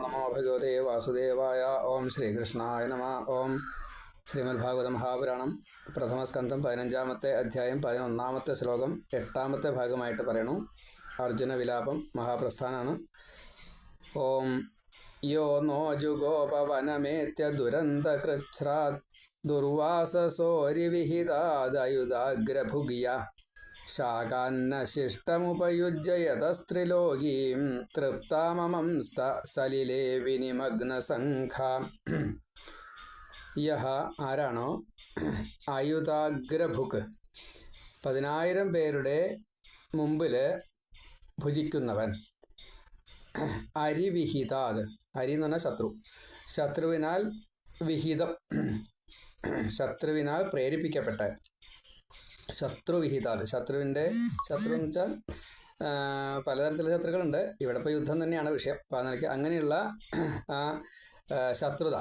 നമോ ഭഗവതേ വാസുദേവായ ഓം ശ്രീകൃഷ്ണായ നമ ഓം ശ്രീമദ് ഭാഗവത മഹാപുരാണം പ്രഥമസ്കന്ധം പതിനഞ്ചാമത്തെ അധ്യായം പതിനൊന്നാമത്തെ ശ്ലോകം എട്ടാമത്തെ ഭാഗമായിട്ട് പറയണു. അർജുന വിലാപം മഹാപ്രസ്ഥാനാണ്. ഓം യോ നോജുഗോപവനമേത്യ ദുരന്തകൃച്ഛ്രാത് ദുർവാസസോരിവിഹിതാദയുധാഗ്രഭുഗിയ ശാകാന്നശിഷ്ടമുപയുജ്യ യതസ്ത്രിലോകീം സ സലിലേ വിനിമഗ്നസംഘ യഹ ആരാണോ? ആയുധാഗ്രഭുക്ക് പതിനായിരം പേരുടെ മുമ്പിൽ ഭുജിക്കുന്നവൻ. അരിവിഹിതാത്. അരി എന്ന് പറഞ്ഞാൽ ശത്രു. ശത്രുവിനാൽ വിഹിതം. ശത്രുവിനാൽ പ്രേരിപ്പിക്കപ്പെട്ട. ശത്രുവിഹിതാത് ശത്രുവിന്റെ ശത്രു എന്ന് വെച്ചാൽ പലതരത്തിലുള്ള ശത്രുക്കളുണ്ട്. ഇവിടെ ഇപ്പോൾ യുദ്ധം തന്നെയാണ് വിഷയം. അപ്പോൾ അതിനൊക്കെ അങ്ങനെയുള്ള ആ ശത്രുത.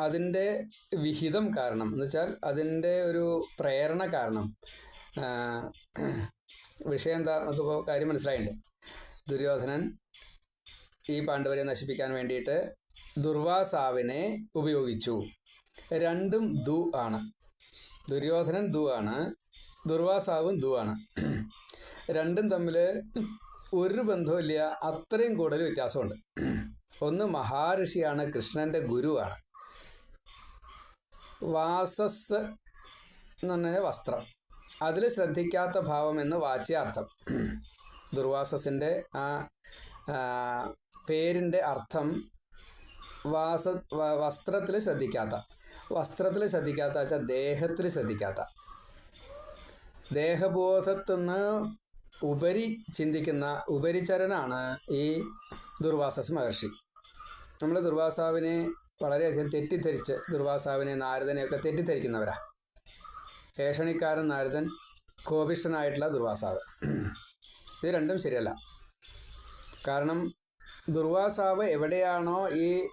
അതിന്റെ വിഹിതം കാരണം എന്ന് വെച്ചാൽ അതിന്റെ ഒരു പ്രേരണ കാരണം വിഷയം എന്താ? നമുക്കിപ്പോൾ കാര്യം മനസ്സിലായിട്ടുണ്ട് ദുര്യോധനൻ ഈ പാണ്ഡവരെ നശിപ്പിക്കാൻ വേണ്ടിയിട്ട് ദുർവാസാവിനെ ഉപയോഗിച്ചു. രണ്ടും ദു ആണ്. ദുര്യോധനൻ ദു ആണ്. ദുർവാസാവും ദു ആണ്. രണ്ടും തമ്മിൽ ഒരു ബന്ധവുമില്ല. അത്രയും കൂടുതൽ വ്യത്യാസമുണ്ട്. ഒന്ന് മഹാഋഷിയാണ് കൃഷ്ണന്റെ ഗുരുവാണ് വാസസ് എന്ന് പറഞ്ഞാൽ വസ്ത്രം. അതിൽ ശ്രദ്ധിക്കാത്ത ഭാവം എന്ന് വാച്യാർത്ഥം. ദുർവാസസിന്റെ ആ, പേരിന്റെ അർത്ഥം വാസ വസ്ത്രത്തിൽ ശ്രദ്ധിക്കാത്ത. വസ്ത്രത്തിൽ ശ്രദ്ധിക്കാത്ത വെച്ചാൽ ദേഹത്തിൽ ശ്രദ്ധിക്കാത്ത. ദേഹബോധത്തുനിന്ന് ഉപരി ചിന്തിക്കുന്ന ഉപരിചരനാണ് ഈ ദുർവാസസ് മഹർഷി. നമ്മൾ ദുർവാസാവിനെ വളരെയധികം തെറ്റിദ്ധരിച്ച് ദുർവാസാവിനെ നാരദനെയൊക്കെ തെറ്റിദ്ധരിക്കുന്നവരാ. ഏഷണിക്കാരൻ നാരദൻ കോപിഷ്ഠനായിട്ടുള്ള ദുർവാസാവ്. ഇത് രണ്ടും ശരിയല്ല. കാരണം ദുർവാസാവ് എവിടെയാണോ ഈ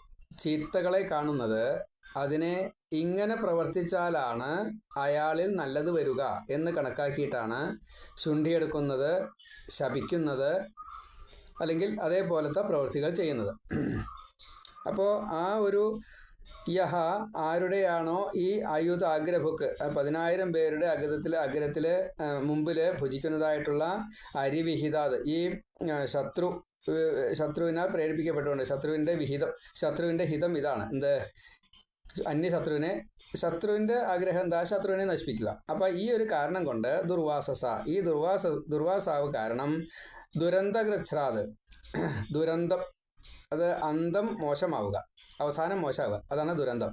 ചീത്തകളെ കാണുന്നത് അതിനെ ഇങ്ങനെ പ്രവർത്തിച്ചാലാണ് അയാളിൽ നല്ലത് വരിക എന്ന് കണക്കാക്കിയിട്ടാണ് ശുണ്ഠിയെടുക്കുന്നത് ശപിക്കുന്നത് അല്ലെങ്കിൽ അതേപോലത്തെ പ്രവൃത്തികൾ ചെയ്യുന്നത്. അപ്പോൾ ആ ഒരു യഹ ആരുടെയാണോ ഈ ആയുധ അഗ്രഭുക്ക് പതിനായിരം പേരുടെ അഗ്രത്തിൽ അഗ്രത്തിൽ മുമ്പിൽ ഭുജിക്കുന്നതായിട്ടുള്ള അരിവിഹിതാത് ഈ ശത്രു ശത്രുവിനാൽ പ്രേരിപ്പിക്കപ്പെട്ടുകൊണ്ട് ശത്രുവിന്റെ വിഹിതം ശത്രുവിന്റെ ഹിതം ഇതാണ്. എന്ത്? അന്യശത്രുവിനെ ശത്രുവിന്റെ ആഗ്രഹം എന്താ? ശത്രുവിനെ നശിപ്പിക്കുക. അപ്പൊ ഈ ഒരു കാരണം കൊണ്ട് ദുർവാസസ ഈ ദുർവാസ ദുർവാസാവ് കാരണം ദുരന്തഗ്രച്ഛ്രാത് ദുരന്തം അത് അന്തം മോശമാവുക. അവസാനം മോശമാവുക. അതാണ് ദുരന്തം.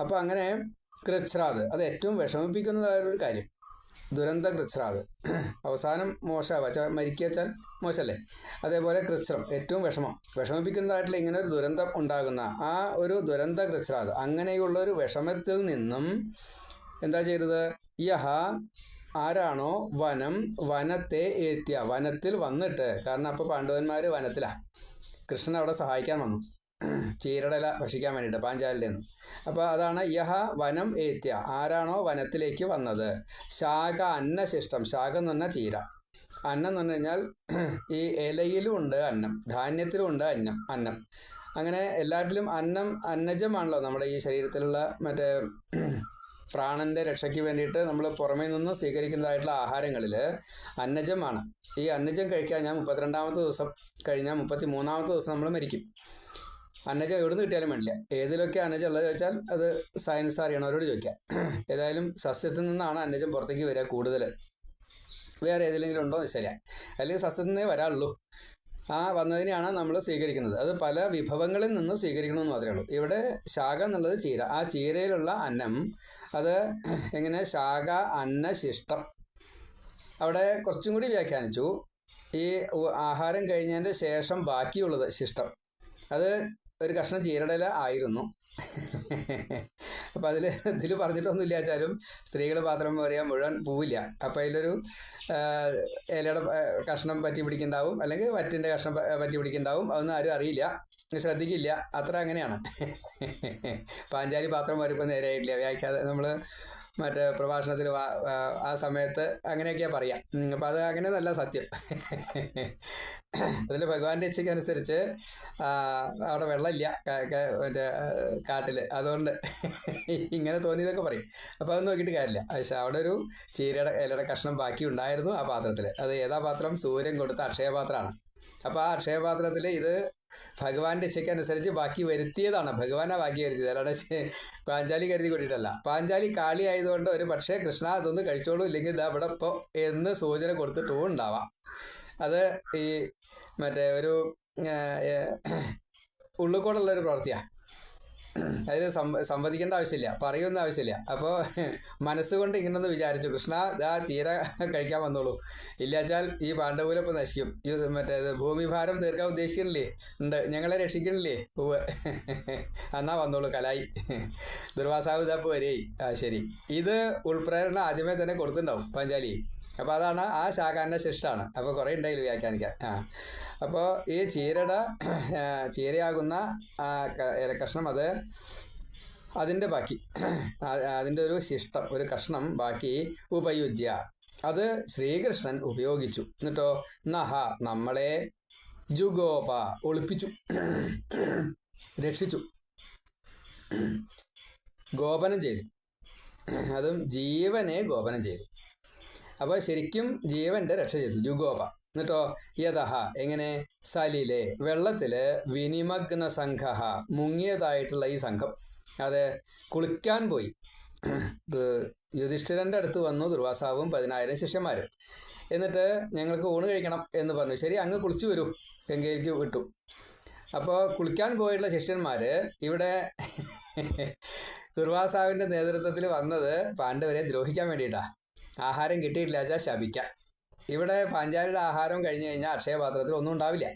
അപ്പൊ അങ്ങനെ കൃച്ഛ്രാത് അത് ഏറ്റവും വിഷമിപ്പിക്കുന്നതായ ഒരു കാര്യം. ദുരന്ത അവസാനം മോശ വെച്ചാൽ മരിക്കുക വെച്ചാൽ മോശമല്ലേ അതേപോലെ കൃച്ഛ്രം ഏറ്റവും വിഷമം. വിഷമിപ്പിക്കുന്നതായിട്ടുള്ള ഇങ്ങനെ ഒരു ദുരന്തം ഉണ്ടാകുന്ന ആ ഒരു ദുരന്ത അങ്ങനെയുള്ള ഒരു വിഷമത്തിൽ നിന്നും എന്താ ചെയ്തത്? യഹ ആരാണോ വനം വനത്തെ ഏത്യ വനത്തിൽ വന്നിട്ട് കാരണം അപ്പോൾ പാണ്ഡവന്മാർ വനത്തിലാണ് കൃഷ്ണൻ അവിടെ സഹായിക്കാൻ വന്നു. ചീരടല ഭക്ഷിക്കാൻ വേണ്ടിയിട്ട് പാഞ്ചാലിൽ നിന്ന് അപ്പോൾ അതാണ് യഹ വനം ഏത്യ. ആരാണോ വനത്തിലേക്ക് വന്നത്. ശാഖ അന്നശിഷ്ടം. ശാഖ എന്ന് പറഞ്ഞാൽ ചീര. അന്നം എന്ന് പറഞ്ഞു കഴിഞ്ഞാൽ ഈ ഇലയിലും ഉണ്ട് അന്നം. ധാന്യത്തിലും ഉണ്ട് അന്നം. അന്നം. അങ്ങനെ എല്ലാറ്റിലും അന്നം അന്നജമാണല്ലോ നമ്മുടെ ഈ ശരീരത്തിലുള്ള മറ്റേ പ്രാണന്റെ രക്ഷയ്ക്ക് വേണ്ടിയിട്ട് നമ്മൾ പുറമേ നിന്ന് സ്വീകരിക്കുന്നതായിട്ടുള്ള ആഹാരങ്ങളിൽ അന്നജമാണ്. ഈ അന്നജം കഴിക്കാൻ ഞാൻ മുപ്പത്തിരണ്ടാമത്തെ ദിവസം കഴിഞ്ഞാൽ മുപ്പത്തി മൂന്നാമത്തെ ദിവസം നമ്മൾ മരിക്കും. അന്നജം എവിടെ നിന്ന് കിട്ടിയാലും വേണ്ടില്ല. ഏതിലൊക്കെ അന്നജം ഉള്ളത് ചോദിച്ചാൽ അത് സയൻസ് അറിയണവരോട് ചോദിക്കാം. ഏതായാലും സസ്യത്തിൽ നിന്നാണ് അന്നജം പുറത്തേക്ക് വരിക കൂടുതൽ. വേറെ ഏതിലെങ്കിലും ഉണ്ടോ എന്ന് ശരിയാ. അല്ലെങ്കിൽ സസ്യത്തിൽ നിന്നേ വരാറുള്ളൂ. ആ വന്നതിനെയാണ് നമ്മൾ സ്വീകരിക്കുന്നത്. അത് പല വിഭവങ്ങളിൽ നിന്ന് സ്വീകരിക്കണമെന്ന് മാത്രമേ ഉള്ളൂ. ഇവിടെ ശാഖ എന്നുള്ളത് ചീര. ആ ചീരയിലുള്ള അന്നം അത് എങ്ങനെ? ശാഖ അന്നശിഷ്ടം അവിടെ കുറച്ചും കൂടി വ്യാഖ്യാനിച്ചു. ഈ ആഹാരം കഴിഞ്ഞതിന്റെ ശേഷം ബാക്കിയുള്ളത് ശിഷ്ടം. അത് ഒരു കഷ്ണം ചീരടല ആയിരുന്നു. അപ്പം അതിൽ ഇതിൽ പറഞ്ഞിട്ടൊന്നുമില്ല വെച്ചാലും സ്ത്രീകൾ പാത്രം പറയാൻ മുഴുവൻ പോവില്ല. അപ്പം അതിലൊരു ഇലയുടെ കഷ്ണം പറ്റി പിടിക്കുന്നുണ്ടാവും. അല്ലെങ്കിൽ വറ്റിന്റെ കഷ്ണം പറ്റി പിടിക്കുന്നുണ്ടാവും. അതൊന്നും ആരും അറിയില്ല. ശ്രദ്ധിക്കില്ല. അത്ര അങ്ങനെയാണ്. പാഞ്ചാലി പാത്രം വരുമ്പോൾ നേരെയായിട്ടില്ല. വ്യാഖ്യാത നമ്മൾ മറ്റേ പ്രഭാഷണത്തിൽ ആ സമയത്ത് അങ്ങനെയൊക്കെയാ പറയാം. അപ്പൊ അത് അങ്ങനെ നല്ല സത്യം. അതിൽ ഭഗവാന്റെ ഇച്ഛയ്ക്കനുസരിച്ച് അവിടെ വെള്ളമില്ല മറ്റേ കാട്ടിൽ അതുകൊണ്ട് ഇങ്ങനെ തോന്നിയതൊക്കെ പറയും. അപ്പൊ അത് നോക്കിയിട്ട് കാര്യമില്ല. പക്ഷെ അവിടെ ഒരു ചീരയുടെ ഇലയുടെ കഷ്ണം ബാക്കി ഉണ്ടായിരുന്നു ആ പാത്രത്തിൽ അത് ഏതാ പാത്രം? സൂര്യൻ കൊടുത്ത അക്ഷയപാത്രമാണ്. അപ്പൊ ആ അക്ഷയപാത്രത്തിൽ ഇത് ഭഗവാന്റെ ഇച്ഛയ്ക്കനുസരിച്ച് ബാക്കി വരുത്തിയതാണ്. ഭഗവാനെ ബാക്കി വരുത്തിയത്. അല്ലാതെ പാഞ്ചാലി കരുതി കൂട്ടിയിട്ടല്ല. പാഞ്ചാലി കാളി ആയതുകൊണ്ട് ഒരു പക്ഷേ കൃഷ്ണ അതൊന്നും കഴിച്ചോളൂ. ഇല്ലെങ്കിൽ ഇതാ ഇവിടെ ഇപ്പോൾ എന്ന് സൂചന കൊടുത്തിട്ടും ഉണ്ടാവാം. അത് ഈ മറ്റേ ഒരു ഉള്ളിക്കോടുള്ള ഒരു പ്രവൃത്തിയാണ് അതിൽ സംവദിക്കേണ്ട ആവശ്യമില്ല പറയുന്ന ആവശ്യമില്ല. അപ്പോൾ മനസ്സുകൊണ്ട് ഇങ്ങനൊന്ന് വിചാരിച്ചു കൃഷ്ണ ആ ചീര കഴിക്കാൻ വന്നോളൂ. ഇല്ലാച്ചാൽ ഈ പാണ്ഡവൂലം ഇപ്പൊ നശിക്കും. മറ്റേ ഭൂമിഭാരം തീർക്കാൻ ഉദ്ദേശിക്കണില്ലേ? ഉണ്ട്. ഞങ്ങളെ രക്ഷിക്കണില്ലേ? പൂവ് എന്നാ വന്നോളൂ കലായി. ദുർവാസാവ് ഇതപ്പോൾ ആ ശരി. ഇത് ഉൾപ്രേരണ ആദ്യമേ തന്നെ കൊടുത്തിട്ടുണ്ടാവും പഞ്ചാലി അപ്പോൾ അതാണ് ആ ശാഖാന്റെ ശിഷ്ടാണ് അപ്പോൾ കുറേ ഉണ്ടായില്ല വ്യാഖ്യാനിക്കാൻ ആ. അപ്പോൾ ഈ ചീരയുടെ ആ, ചീരയാകുന്ന ആ ക- അത് അതിന്റെ ബാക്കി. അതിന്റെ ഒരു ശിഷ്ടം ഒരു കഷ്ണം ബാക്കി ഉപയുജ്യ. അത് ശ്രീകൃഷ്ണൻ ഉപയോഗിച്ചു. എന്നിട്ടോ നഹ നമ്മളെ ജുഗോപ ഒളിപ്പിച്ചു. രക്ഷിച്ചു. ഗോപനം ചെയ്തു. അതും ജീവനെ ഗോപനം ചെയ്തു. അപ്പോൾ ശരിക്കും ജീവന്റെ രക്ഷ ചെയ്തു. ജുഗോപ എന്നിട്ടോ യഥഹ എങ്ങനെ? സലിലെ വെള്ളത്തിൽ വിനിമഗ്ന സംഘ മുങ്ങിയതായിട്ടുള്ള ഈ സംഘം. അത് കുളിക്കാൻ പോയി. യുധിഷ്ഠിരന്റെ അടുത്ത് വന്നു ദുർവാസാവും പതിനായിരം ശിഷ്യന്മാരും. എന്നിട്ട് ഞങ്ങൾക്ക് ഊണ് കഴിക്കണം എന്ന് പറഞ്ഞു. ശരി അങ്ങ് കുളിച്ചു വരൂ. ഗംഗയിലേക്ക് വിട്ടു. അപ്പോൾ കുളിക്കാൻ പോയിട്ടുള്ള ശിഷ്യന്മാര് ഇവിടെ ദുർവാസാവിന്റെ നേതൃത്വത്തിൽ വന്നത് പാണ്ഡവരെ ദ്രോഹിക്കാൻ വേണ്ടിയിട്ടാ. ആഹാരം കിട്ടിയിട്ടില്ല വെച്ചാൽ ശപിക്കാം. ഇവിടെ പാഞ്ചാലിയുടെ ആഹാരം കഴിഞ്ഞു കഴിഞ്ഞാൽ അക്ഷയപാത്രത്തിൽ ഒന്നും ഉണ്ടാവില്ല.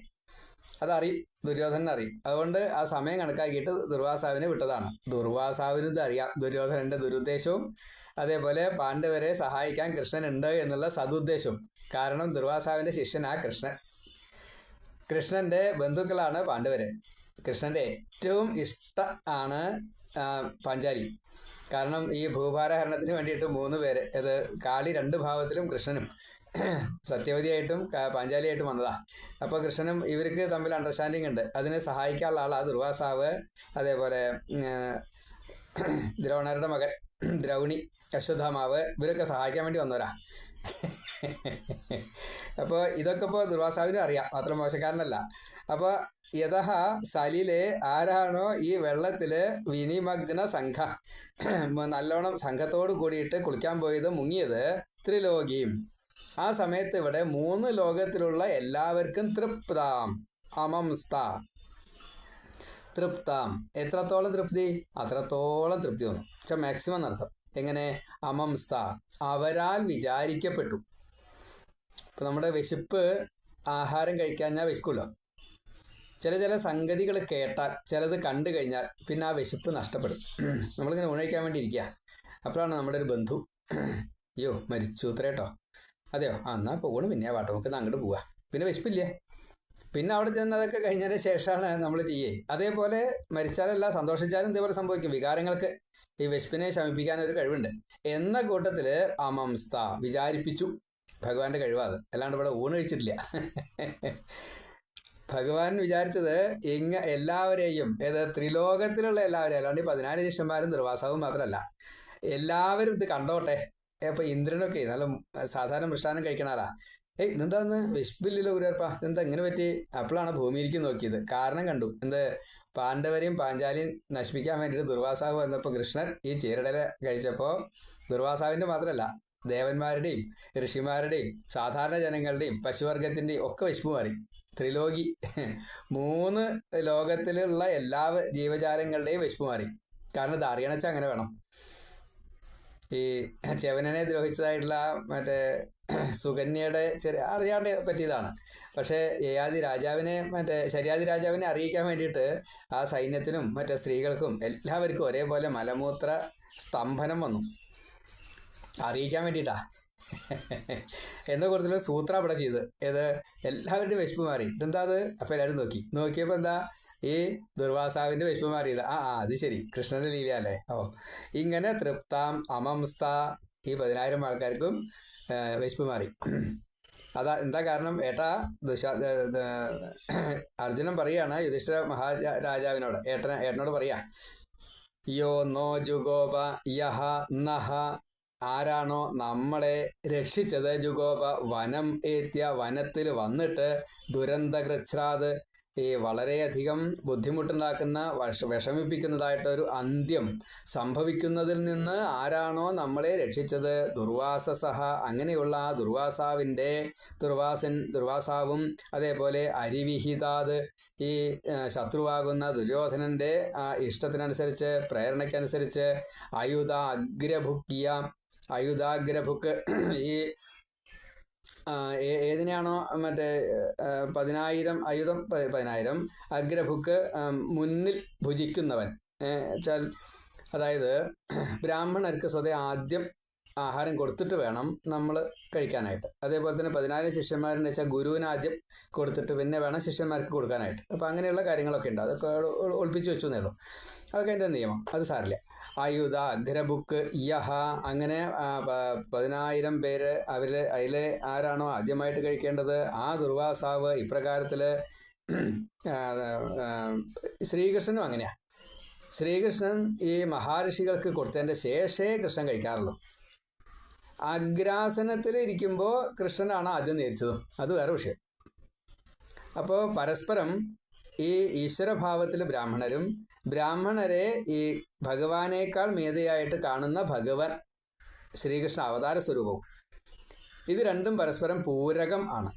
അതറിയും ദുര്യോധനൻ അറിയും. അതുകൊണ്ട് ആ സമയം കണക്കാക്കിയിട്ട് ദുർവാസാവിനെ വിട്ടതാണ്. ദുർവാസാവിനും ഇത് അറിയാം. ദുര്യോധനന്റെ ദുരുദ്ദേശവും അതേപോലെ പാണ്ഡവരെ സഹായിക്കാൻ കൃഷ്ണൻ ഉണ്ട് എന്നുള്ള സതുദ്ദേശവും. കാരണം ദുർവാസാവിന്റെ ശിഷ്യനാ കൃഷ്ണൻ. കൃഷ്ണന്റെ ബന്ധുക്കളാണ് പാണ്ഡവര്. കൃഷ്ണന്റെ ഏറ്റവും ഇഷ്ട ആണ് പാഞ്ചാലി. കാരണം ഈ ഭൂഭാരഹരണത്തിന് വേണ്ടിയിട്ട് മൂന്ന് പേര് ഇത് കാളി രണ്ട് ഭാവത്തിലും കൃഷ്ണനും. സത്യവതിയായിട്ടും പാഞ്ചാലിയായിട്ടും വന്നതാ. അപ്പോൾ കൃഷ്ണനും ഇവർക്ക് തമ്മിൽ അണ്ടർസ്റ്റാൻഡിങ് ഉണ്ട്. അതിനെ സഹായിക്കാനുള്ള ആളാ ദുർവാസാവ് അതേപോലെ ദ്രോണരുടെ മകൻ ദ്രൗണി അശ്വത്ഥാമാവ് ഇവരൊക്കെ സഹായിക്കാൻ വേണ്ടി വന്നവരാ. അപ്പോൾ ഇതൊക്കെ ഇപ്പോൾ ദുർവാസാവിനും അറിയാം. അത്ര മോശക്കാരനല്ല. അപ്പോൾ യഥ സലിലെ ആരാണോ ഈ വെള്ളത്തിൽ വിനിമഗ്ന സംഘ. നല്ലോണം സംഘത്തോട് കൂടിയിട്ട് കുളിക്കാൻ പോയത് മുങ്ങിയത് ത്രിലോകിയും. ആ സമയത്ത് ഇവിടെ മൂന്ന് ലോകത്തിലുള്ള എല്ലാവർക്കും തൃപ്താം. അമംസ്ത തൃപ്താം. എത്രത്തോളം തൃപ്തി? അത്രത്തോളം തൃപ്തി വന്നു. പക്ഷെ മാക്സിമം നടത്തും എങ്ങനെ? അമംസ്ത അവരാൽ വിചാരിക്കപ്പെട്ടു. ഇപ്പൊ നമ്മുടെ വിശപ്പ് ആഹാരം കഴിക്കാൻ ഞാൻ വിശക്കുമല്ലോ ചില ചില സംഗതികൾ കേട്ടാൽ ചിലത് കണ്ടു കഴിഞ്ഞാൽ പിന്നെ ആ വിശപ്പ് നഷ്ടപ്പെടും. നമ്മളിങ്ങനെ ഉണയിക്കാൻ വേണ്ടി ഇരിക്കുക അപ്പോഴാണ് നമ്മുടെ ഒരു ബന്ധു അയ്യോ മരിച്ചു ഇത്രേട്ടോ അതെയോ? ആ എന്നാൽ പോകണം പിന്നെ പാട്ട് നമുക്ക് അങ്ങോട്ട് പോവാ. പിന്നെ വിശപ്പില്ലേ? പിന്നെ അവിടെ ചെന്ന് അതൊക്കെ കഴിഞ്ഞതിന് ശേഷമാണ് നമ്മൾ ചെയ്യേ. അതേപോലെ മരിച്ചാലല്ല സന്തോഷിച്ചാലും ഇതേപോലെ സംഭവിക്കും. വികാരങ്ങൾക്ക് ഈ വിശപ്പിനെ ശമിപ്പിക്കാൻ ഒരു കഴിവുണ്ട്. എന്ന കൂട്ടത്തിൽ അമംസ്ത വിചാരിപ്പിച്ചു. ഭഗവാന്റെ കഴിവാത് അല്ലാണ്ട് ഇവിടെ ഊണ് കഴിച്ചിട്ടില്ല. ഭഗവാൻ വിചാരിച്ചത് ഇങ്ങ എല്ലാവരെയും ഏത് ത്രിലോകത്തിലുള്ള എല്ലാവരെയും അല്ലാണ്ട് ഈ പതിനാല് ശിഷ്യന്മാരും നിർവാസവും മാത്രമല്ല എല്ലാവരും ഇത് കണ്ടോട്ടെ. ഇപ്പൊ ഇന്ദ്രനൊക്കെ നല്ല സാധാരണ മൃഷ്ടാനം കഴിക്കണ ആളാ. ഏയ് ഇതെന്താന്ന്? വിശപ്പില്ലല്ലോ ഗുരുവാർപ്പ ഇതെന്താ ഇങ്ങനെ പറ്റി? അപ്പോഴാണ് ഭൂമിയിലേക്ക് നോക്കിയത്. കാരണം കണ്ടു എന്ത് പാണ്ഡവരെയും പാഞ്ചാലിയും നശിപ്പിക്കാൻ വേണ്ടിയിട്ട് ദുർവാസാവ് വന്നപ്പോൾ കൃഷ്ണൻ ഈ ചീരടല കഴിച്ചപ്പോൾ ദുർവാസാവിന്റെ മാത്രമല്ല ദേവന്മാരുടെയും ഋഷിമാരുടെയും സാധാരണ ജനങ്ങളുടെയും പശുവർഗത്തിന്റെയും ഒക്കെ വിശപ്പ് മാറി. ത്രിലോകി. മൂന്ന് ലോകത്തിലുള്ള എല്ലാ ജീവജാലങ്ങളുടെയും വിശപ്പ് കാരണം ഇത് അറിയണച്ച അങ്ങനെ വേണം. ഈ ചെവനനെ ദ്രോഹിച്ചതായിട്ടുള്ള മറ്റേ സുകന്യയുടെ ചെറിയ അറിയാണ്ട് പറ്റിയതാണ്. പക്ഷേ ഏയാദി രാജാവിനെ മറ്റേ ശരിയാദി രാജാവിനെ അറിയിക്കാൻ വേണ്ടിയിട്ട് ആ സൈന്യത്തിനും മറ്റേ സ്ത്രീകൾക്കും എല്ലാവർക്കും ഒരേപോലെ മലമൂത്ര സ്തംഭനം വന്നു. അറിയിക്കാൻ വേണ്ടിയിട്ടാ. എന്ന കൂടുതൽ സൂത്ര അവിടെ ചെയ്ത്. ഏത്? എല്ലാവരുടെയും വിശപ്പ് മാറി. ഇതെന്താ അത്? അപ്പൊ എല്ലാവരും നോക്കി. നോക്കിയപ്പോ എന്താ? ഈ ദുർവാസാവിന്റെ വിഷമം മാറിയത്. ആ ആ അത് ശരി. കൃഷ്ണന്റെ ലീല അല്ലേ? ഓ. ഇങ്ങനെ തൃപ്താം അമംസ്ത ഈ പതിനായിരം ആൾക്കാർക്കും വിശപ്പ് മാറി. അതാ എന്താ കാരണം? ഏട്ടാ ദുശാ അർജുനൻ പറയാണ് യുധിഷ്ഠ മഹാരാജാവിനോട്. ഏട്ടന ഏട്ടനോട് പറയാ യോ നോ ജുഗോപ യഹ നഹ ആരാണോ നമ്മളെ രക്ഷിച്ചത്? ജുഗോപ വനം ഏത്യ വനത്തിൽ വന്നിട്ട് ദുരന്തകൃച്ഛ്രാത് ഈ വളരെയധികം ബുദ്ധിമുട്ടുണ്ടാക്കുന്ന വഷ വിഷമിപ്പിക്കുന്നതായിട്ട് ഒരു അന്ത്യം സംഭവിക്കുന്നതിൽ നിന്ന് ആരാണോ നമ്മളെ രക്ഷിച്ചത്? ദുർവാസ സഹ അങ്ങനെയുള്ള ആ ദുർവാസാവിന്റെ ദുർവാസൻ ദുർവാസാവും അതേപോലെ അരിവിഹിതാത് ഈ ശത്രുവാകുന്ന ദുര്യോധനന്റെ ഇഷ്ടത്തിനനുസരിച്ച് പ്രേരണയ്ക്കനുസരിച്ച് ആയുധ അഗ്രഭുക്കിയ ആയുധാഗ്രഭുക്ക് ഈ ഏതിനെയാണോ മറ്റേ പതിനായിരം ആയുധം പതിനായിരം അഗ്രഭുക്ക് മുന്നിൽ ഭുജിക്കുന്നവൻ. അതായത് ബ്രാഹ്മണർക്ക് സ്വതേ ആദ്യം ആഹാരം കൊടുത്തിട്ട് വേണം നമ്മൾ കഴിക്കാനായിട്ട്. അതേപോലെ തന്നെ പതിനായിരം ശിഷ്യന്മാരെന്ന് വെച്ചാൽ ഗുരുവിന് ആദ്യം കൊടുത്തിട്ട് പിന്നെ വേണം ശിഷ്യന്മാർക്ക് കൊടുക്കാനായിട്ട്. അപ്പോൾ അങ്ങനെയുള്ള കാര്യങ്ങളൊക്കെ ഉണ്ട്. അതൊക്കെ ഒളിപ്പിച്ച് വെച്ചു എന്നേ ഉള്ളൂ. അതൊക്കെ എന്റെ നിയമം. അത് സാറില്ല ആയുധ അഗ്രബുക്ക് യഹ അങ്ങനെ പതിനായിരം പേര് അവർ അതിൽ ആരാണോ ആദ്യമായിട്ട് കഴിക്കേണ്ടത്? ആ ദുർവാസാവ് ഇപ്രകാരത്തിൽ ശ്രീകൃഷ്ണനും അങ്ങനെയാണ് ശ്രീകൃഷ്ണൻ ഈ മഹാഋഷികൾക്ക് കൊടുത്തതിന്റെ ശേഷേ കൃഷ്ണൻ കഴിക്കാറുള്ളൂ. അഗ്രാസനത്തിൽ ഇരിക്കുമ്പോൾ കൃഷ്ണനാണ് ആദ്യം നേരിച്ചതും. അത് വേറെ വിഷയം. അപ്പോൾ പരസ്പരം ഈ ഈശ്വരഭാവത്തിൽ ബ്രാഹ്മണരും ബ്രാഹ്മണരെ ഈ ഭഗവാനേക്കാൾ മേധയായിട്ട് കാണുന്ന ഭഗവൻ ശ്രീകൃഷ്ണ അവതാര സ്വരൂപവും. ഇത് രണ്ടും പരസ്പരം പൂരകം ആണ്.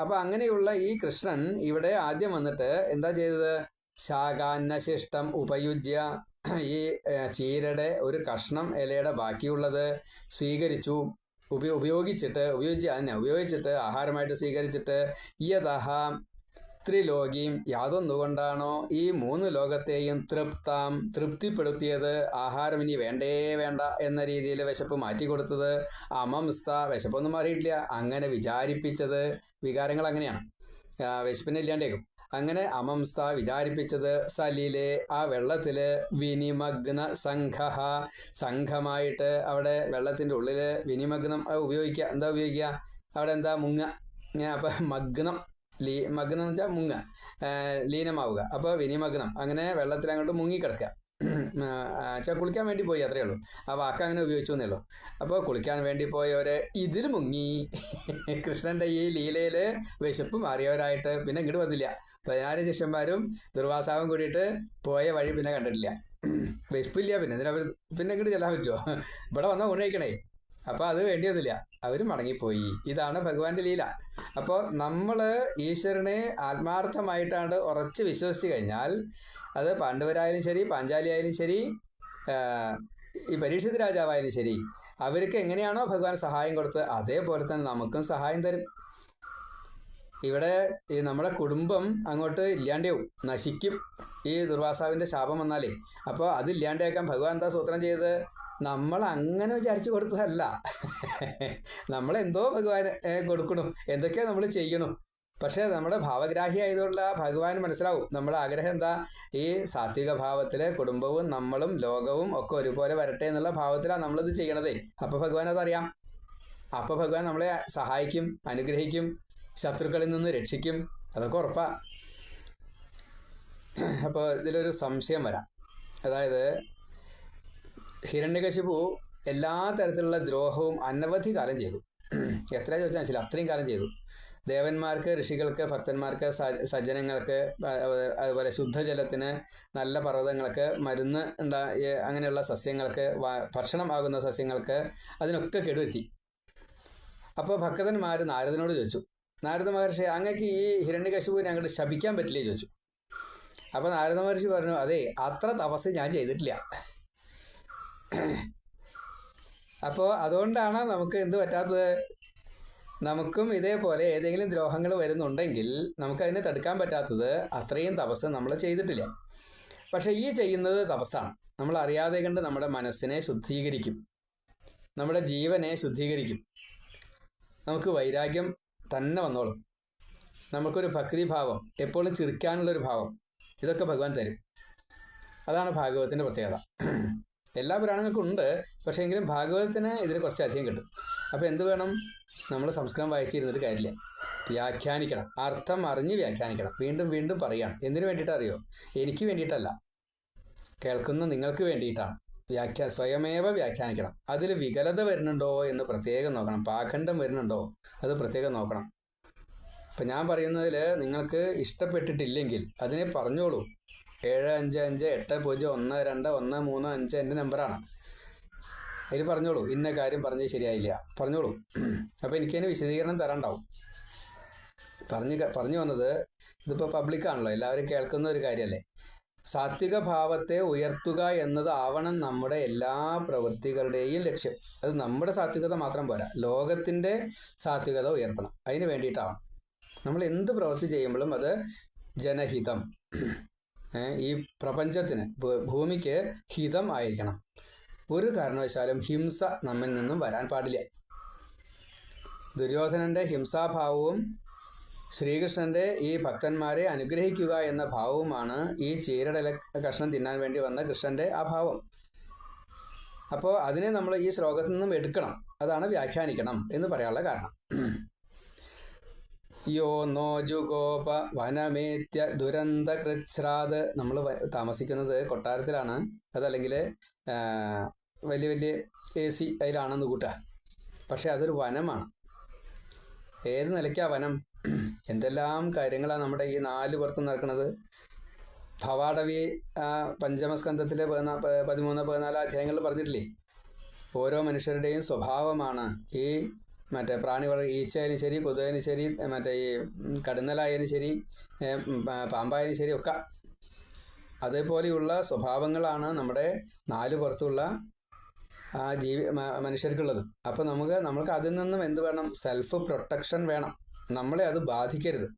അപ്പം അങ്ങനെയുള്ള ഈ കൃഷ്ണൻ ഇവിടെ ആദ്യം വന്നിട്ട് എന്താ ചെയ്തത്? ശാഖാന്നശിഷ്ടം ഉപയുജ്യ ഈ ചീരയുടെ ഒരു കഷ്ണം ഇലയുടെ ബാക്കിയുള്ളത് സ്വീകരിച്ചു. ഉപയോ ഉപയോഗിച്ചിട്ട് ഉപയോഗിച്ച് അതിനെ ഉപയോഗിച്ചിട്ട് ആഹാരമായിട്ട് സ്വീകരിച്ചിട്ട് യഥ ത്രിലോകിയും യാതൊന്നുകൊണ്ടാണോ ഈ മൂന്ന് ലോകത്തെയും തൃപ്താം തൃപ്തിപ്പെടുത്തിയത്? ആഹാരം ഇനി വേണ്ടേ വേണ്ട എന്ന രീതിയിൽ വിശപ്പ് മാറ്റിക്കൊടുത്തത് അമംസ വിശപ്പൊന്നും മാറിയിട്ടില്ല. അങ്ങനെ വിചാരിപ്പിച്ചത് വികാരങ്ങൾ അങ്ങനെയാണ്. ആ, വിശപ്പിനെ ഇല്ലാണ്ടേക്കും അങ്ങനെ അമംസ വിചാരിപ്പിച്ചത് സലിലെ ആ വെള്ളത്തിൽ വിനിമഗ്ന സംഘ സംഘമായിട്ട് അവിടെ വെള്ളത്തിന്റെ ഉള്ളിൽ വിനിമഗ്നം ഉപയോഗിക്കുക എന്താ ഉപയോഗിക്കുക അവിടെ എന്താ മുങ്ങ? അപ്പൊ മഗ്നം ലീ മഗ്നം എന്ന് വെച്ചാൽ മുങ്ങ ലീനമാവുക. അപ്പോൾ വിനിമഗ്നം അങ്ങനെ വെള്ളത്തിൽ അങ്ങോട്ട് മുങ്ങിക്കിടക്കുക. കുളിക്കാൻ വേണ്ടി പോയി അത്രയേ ഉള്ളൂ. ആ വാക്ക് അങ്ങനെ ഉപയോഗിച്ചു എന്നേ അപ്പോൾ കുളിക്കാൻ വേണ്ടി പോയവര് ഇതിൽ മുങ്ങി. കൃഷ്ണന്റെ ഈ ലീലയിൽ വിശപ്പ് മാറിയവരായിട്ട് പിന്നെ ഇങ്ങോട്ട് വന്നില്ല. പതിനാല് ശിഷ്യന്മാരും ദുർവാസാവും കൂടിയിട്ട് പോയ വഴി പിന്നെ കണ്ടിട്ടില്ല. വിശപ്പില്ല പിന്നെ ഇതിനവർ പിന്നെ ഇങ്ങോട്ട് ചെല്ലാൻ പറ്റുമോ ഇവിടെ വന്നാൽ ഊണ് അപ്പോൾ അത് വേണ്ടിയതില്ല. അവർ മടങ്ങിപ്പോയി. ഇതാണ് ഭഗവാന്റെ ലീല. അപ്പോൾ നമ്മൾ ഈശ്വരനെ ആത്മാർത്ഥമായിട്ടാണ് ഉറച്ച് വിശ്വസിച്ച് കഴിഞ്ഞാൽ അത് പാണ്ഡവരായാലും ശരി പാഞ്ചാലി ആയാലും ശരി ഈ പരീക്ഷിത് രാജാവായാലും ശരി അവർക്ക് എങ്ങനെയാണോ ഭഗവാൻ സഹായം കൊടുത്തത് അതേപോലെ തന്നെ നമുക്കും സഹായം തരും. ഇവിടെ ഈ നമ്മുടെ കുടുംബം അങ്ങോട്ട് ഇല്ലാണ്ടാവും. നശിക്കും. ഈ ദുർവാസാവിന്റെ ശാപം വന്നാലേ. അപ്പോൾ അത് ഇല്ലാണ്ടേക്കാൻ ഭഗവാൻ എന്താ സൂത്രം ചെയ്തത്? നമ്മൾ അങ്ങനെ വിചാരിച്ചു കൊടുത്തതല്ല. നമ്മൾ എന്തോ ഭഗവാൻ കൊടുക്കണം. എന്തൊക്കെയോ നമ്മൾ ചെയ്യണം. പക്ഷേ നമ്മുടെ ഭാവഗ്രാഹി ആയതുകൊണ്ട് ഭഗവാൻ മനസ്സിലാവും. നമ്മുടെ ആഗ്രഹം എന്താ? ഈ സാത്വിക ഭാവത്തിലെ കുടുംബവും നമ്മളും ലോകവും ഒക്കെ ഒരുപോലെ വരട്ടെ എന്നുള്ള ഭാവത്തിലാണ് നമ്മളിത് ചെയ്യണതേ. അപ്പൊ ഭഗവാൻ അതറിയാം. അപ്പൊ ഭഗവാൻ നമ്മളെ സഹായിക്കും അനുഗ്രഹിക്കും ശത്രുക്കളിൽ നിന്ന് രക്ഷിക്കും. അതൊക്കെ ഉറപ്പാ. അപ്പോൾ ഇതിലൊരു സംശയം വരാം. അതായത് ഹിരണ്യകശിപു എല്ലാ തരത്തിലുള്ള ദ്രോഹവും അനവധി കാലം ചെയ്തു. എത്ര ചോദിച്ചാൽ മനസ്സിലായി. അത്രയും കാലം ചെയ്തു. ദേവന്മാർക്ക് ഋഷികൾക്ക് ഭക്തന്മാർക്ക് സജ്ജനങ്ങൾക്ക് അതുപോലെ ശുദ്ധജലത്തിന് നല്ല പർവതങ്ങൾക്ക് മരുന്ന് ഉണ്ടാ അങ്ങനെയുള്ള സസ്യങ്ങൾക്ക് ഭക്ഷണം ഭക്ഷണമാകുന്ന സസ്യങ്ങൾക്ക് അതിനൊക്കെ കെടുവരുത്തി. അപ്പോൾ ഭക്തന്മാർ നാരദനോട് ചോദിച്ചു. നാരദ മഹർഷി അങ്ങക്ക് ഈ ഹിരണ്യകശിപുവിനെ അങ്ങോട്ട് ശപിക്കാൻ പറ്റില്ലേ ചോദിച്ചു. അപ്പോൾ നാരദ മഹർഷി പറഞ്ഞു അതെ അത്ര തപസ് ഞാൻ ചെയ്തിട്ടില്ല. അപ്പോൾ അതുകൊണ്ടാണ് നമുക്ക് എന്ത് പറ്റാത്തത്? നമുക്കും ഇതേപോലെ ഏതെങ്കിലും ദ്രോഹങ്ങൾ വരുന്നുണ്ടെങ്കിൽ നമുക്കതിനെ തടുക്കാൻ പറ്റാത്തത് അത്രയും തപസ് നമ്മൾ ചെയ്തിട്ടില്ല. പക്ഷെ ഈ ചെയ്യുന്നത് തപസ്സാണ്. നമ്മൾ അറിയാതെ കണ്ട് നമ്മുടെ മനസ്സിനെ ശുദ്ധീകരിക്കും. നമ്മുടെ ജീവനെ ശുദ്ധീകരിക്കും. നമുക്ക് വൈരാഗ്യം തന്നെ വന്നോളും. നമുക്കൊരു ഭക്തിഭാവം എപ്പോഴും ചിരിക്കാനുള്ളൊരു ഭാവം ഇതൊക്കെ ഭഗവാൻ തരും. അതാണ് ഭാഗവതത്തിന്റെ പ്രത്യേകത. എല്ലാ പുരാണങ്ങൾക്കും ഉണ്ട്. പക്ഷേ എങ്കിലും ഭാഗവതത്തിന് ഇതിൽ കുറച്ചധികം കിട്ടും. അപ്പോൾ എന്ത് വേണം? നമ്മൾ സംസ്കൃതം വായിച്ചിരുന്നിട്ട് കാര്യമില്ല. വ്യാഖ്യാനിക്കണം. അർത്ഥം അറിഞ്ഞ് വ്യാഖ്യാനിക്കണം. വീണ്ടും വീണ്ടും പറയണം. എന്തിനു വേണ്ടിയിട്ട് അറിയോ? എനിക്ക് വേണ്ടിയിട്ടല്ല. കേൾക്കുന്ന നിങ്ങൾക്ക് വേണ്ടിയിട്ടാണ്. വ്യാഖ്യാ സ്വയമേവ വ്യാഖ്യാനിക്കണം. അതിൽ വികലത വരുന്നുണ്ടോ എന്ന് പ്രത്യേകം നോക്കണം. പാഖണ്ഡം വരുന്നുണ്ടോ? അത് പ്രത്യേകം നോക്കണം. ഇപ്പം ഞാൻ പറയുന്നതിൽ നിങ്ങൾക്ക് ഇഷ്ടപ്പെട്ടിട്ടില്ലെങ്കിൽ അതിനെ പറഞ്ഞോളൂ. ഏഴ് അഞ്ച് അഞ്ച് എട്ട് പൂജ്യം ഒന്ന് രണ്ട് ഒന്ന് മൂന്ന് അഞ്ച് എന്റെ നമ്പറാണ്. അതിൽ പറഞ്ഞോളൂ. ഇന്ന കാര്യം പറഞ്ഞ് ശരിയായില്ല. പറഞ്ഞോളൂ. അപ്പോൾ എനിക്കതിന് വിശദീകരണം തരാണ്ടാവും പറഞ്ഞു പറഞ്ഞു വന്നത് ഇതിപ്പോൾ പബ്ലിക്കാണല്ലോ എല്ലാവരും കേൾക്കുന്ന ഒരു കാര്യമല്ലേ സാത്വിക ഭാവത്തെ ഉയർത്തുക എന്നത് ആവണം നമ്മുടെ എല്ലാ പ്രവൃത്തികളുടെയും ലക്ഷ്യം. അത് നമ്മുടെ സാത്വികത മാത്രം പോരാ. ലോകത്തിന്റെ സാത്വികത ഉയർത്തണം. അതിന് വേണ്ടിയിട്ടാവണം നമ്മൾ എന്ത് പ്രവൃത്തി ചെയ്യുമ്പോഴും അത് ജനഹിതം. ഈ പ്രപഞ്ചത്തിന് ഭൂമിക്ക് ഹിതം ആയിരിക്കണം. ഒരു കാരണവശാലും ഹിംസ നമ്മിൽ നിന്നും വരാൻ പാടില്ല. ദുര്യോധനന്റെ ഹിംസാഭാവവും ശ്രീകൃഷ്ണന്റെ ഈ ഭക്തന്മാരെ അനുഗ്രഹിക്കുക എന്ന ഭാവവുമാണ് ഈ ചീരടല കഷ്ണം തിന്നാൻ വേണ്ടി വന്ന കൃഷ്ണന്റെ ആ ഭാവം. അപ്പോൾ അതിനെ നമ്മൾ ഈ ശ്ലോകത്തിൽ നിന്നും എടുക്കണം. അതാണ് വ്യാഖ്യാനിക്കണം എന്ന് പറയാനുള്ള കാരണം. യോ നോജുഗോപ വനമേത്യ ദുരന്ത കൃച്ഛ്രാത് നമ്മൾ താമസിക്കുന്നത് കൊട്ടാരത്തിലാണ്. അതല്ലെങ്കിൽ വലിയ വലിയ എ സി അതിലാണെന്ന് കൂട്ടുക പക്ഷെ അതൊരു വനമാണ്. ഏത് നിലയ്ക്കാ വനം? എന്തെല്ലാം കാര്യങ്ങളാണ് നമ്മുടെ ഈ നാല് പുറത്ത് നടക്കുന്നത്? ഭവാടവി പഞ്ചമസ്കന്ധത്തിലെ പതിമൂന്ന് പതിനാല് അധ്യായങ്ങളിൽ പറഞ്ഞിട്ടില്ലേ? ഓരോ മനുഷ്യരുടെയും സ്വഭാവമാണ് ഈ മറ്റേ പ്രാണികൾ ഈച്ചയായാലും ശരി കൊതുകായാലും ശരി മറ്റേ ഈ കടുന്നലായാലും ശരി പാമ്പായാലും ശരി ഒക്കെ അതേപോലെയുള്ള സ്വഭാവങ്ങളാണ് നമ്മുടെ നാല് പുറത്തുള്ള ആ ജീവി മനുഷ്യർക്കുള്ളത്. അപ്പോൾ നമുക്ക് നമ്മൾക്ക് അതിൽ നിന്നും എന്ത് വേണം? സെൽഫ് പ്രൊട്ടക്ഷൻ വേണം. നമ്മളെ അത് ബാധിക്കരുത്.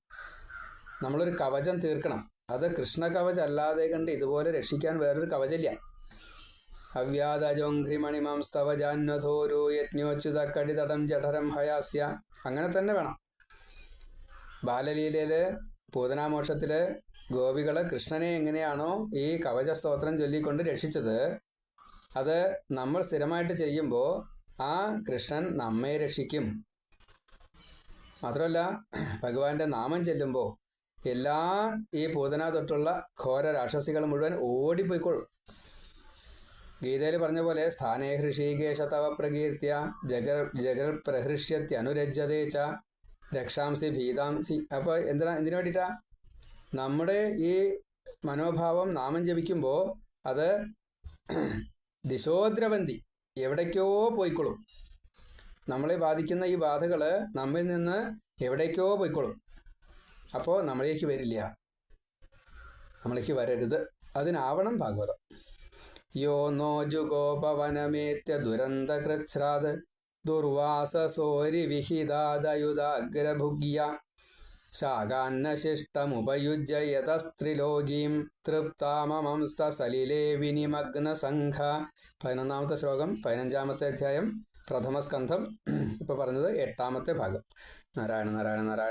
നമ്മളൊരു കവചം തീർക്കണം. അത് കൃഷ്ണ കവചം അല്ലാതെ കണ്ട് ഇതുപോലെ രക്ഷിക്കാൻ വേറൊരു കവചമില്ല. അവ്യാതജോഘ്രിമണിമാം സ്തവജാന്വധോരു യജ്ഞോച്യുത കടിതടം ജഠരം ഹയാസ്യ. അങ്ങനെ തന്നെ വേണം. ബാലലീലയിൽ പൂതനാമോക്ഷത്തിൽ ഗോപികൾ കൃഷ്ണനെ എങ്ങനെയാണോ ഈ കവച സ്തോത്രം ചൊല്ലിക്കൊണ്ട് രക്ഷിച്ചത് അത് നമ്മൾ സ്ഥിരമായിട്ട് ചെയ്യുമ്പോൾ ആ കൃഷ്ണൻ നമ്മെ രക്ഷിക്കും. മാത്രമല്ല ഭഗവാന്റെ നാമം ചെല്ലുമ്പോൾ എല്ലാ ഈ പൂതന തൊട്ടുള്ള ഘോര രാക്ഷസികൾ മുഴുവൻ ഓടിപ്പോയിക്കോളും. ഗീതയിൽ പറഞ്ഞ പോലെ സ്ഥാനേ ഹൃഷീകേശ തവ പ്രകീർത്തിയ ജഗർ ജഗർ ച രക്ഷാംസി ഭീതാംസി. അപ്പോൾ എന്തിനാ എന്തിനു വേണ്ടിയിട്ടാ? നമ്മുടെ ഈ മനോഭാവം നാമം ജപിക്കുമ്പോൾ അത് ദിശോദ്രവന്തി എവിടേക്കോ പോയിക്കൊള്ളും. നമ്മളെ ബാധിക്കുന്ന ഈ ബാധകൾ നമ്മിൽ നിന്ന് എവിടേക്കോ പോയിക്കൊള്ളും. അപ്പോൾ നമ്മളേക്ക് വരില്ല. നമ്മളേക്ക് വരരുത്. അതിനാവണം ഭാഗവതം. യോ നോ ജുഗോപവനമേത്യ ദുരന്തകൃച്ഛ്രാത് ദുർവാസസോരി വിഹിതാദയുധാഗ്രഭുഗ്യ ശാകാന്നശിഷ്ടമുപയുജ്യ യതസ്ത്രിലോകീം തൃപ്താമംസ സലിലേ വിനിമഗ്നസംഘ. പതിനൊന്നാമത്തെ ശ്ലോകം പതിനഞ്ചാമത്തെ അധ്യായം പ്രഥമസ്കന്ധം. ഇപ്പോൾ പറഞ്ഞത് എട്ടാമത്തെ ഭാഗം. നാരായണ നാരായണ നാരായണ.